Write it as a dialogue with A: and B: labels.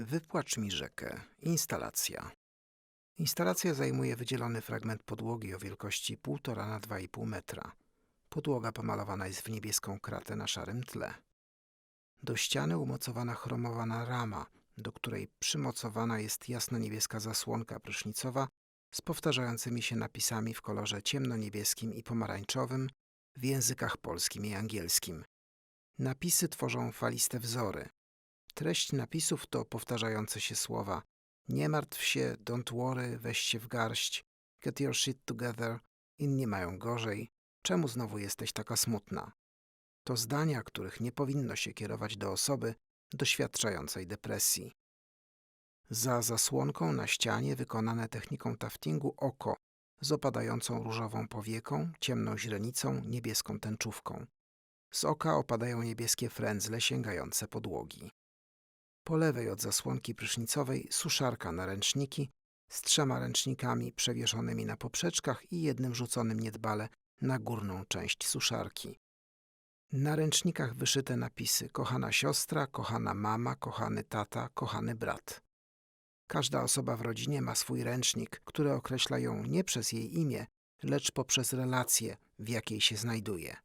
A: Wypłacz mi rzekę. Instalacja. Instalacja zajmuje wydzielony fragment podłogi o wielkości 1,5 na 2,5 metra. Podłoga pomalowana jest w niebieską kratę na szarym tle. Do ściany umocowana chromowana rama, do której przymocowana jest jasno-niebieska zasłonka prysznicowa z powtarzającymi się napisami w kolorze ciemnoniebieskim i pomarańczowym w językach polskim i angielskim. Napisy tworzą faliste wzory. Treść napisów to powtarzające się słowa nie martw się, don't worry, weź się w garść, get your shit together, inni mają gorzej, czemu znowu jesteś taka smutna? To zdania, których nie powinno się kierować do osoby doświadczającej depresji. Za zasłonką na ścianie wykonane techniką taftingu oko z opadającą różową powieką, ciemną źrenicą, niebieską tęczówką. Z oka opadają niebieskie frędzle sięgające podłogi. Po lewej od zasłonki prysznicowej suszarka na ręczniki z trzema ręcznikami przewieszonymi na poprzeczkach i jednym rzuconym niedbale na górną część suszarki. Na ręcznikach wyszyte napisy kochana siostra, kochana mama, kochany tata, kochany brat. Każda osoba w rodzinie ma swój ręcznik, który określa ją nie przez jej imię, lecz poprzez relację, w jakiej się znajduje.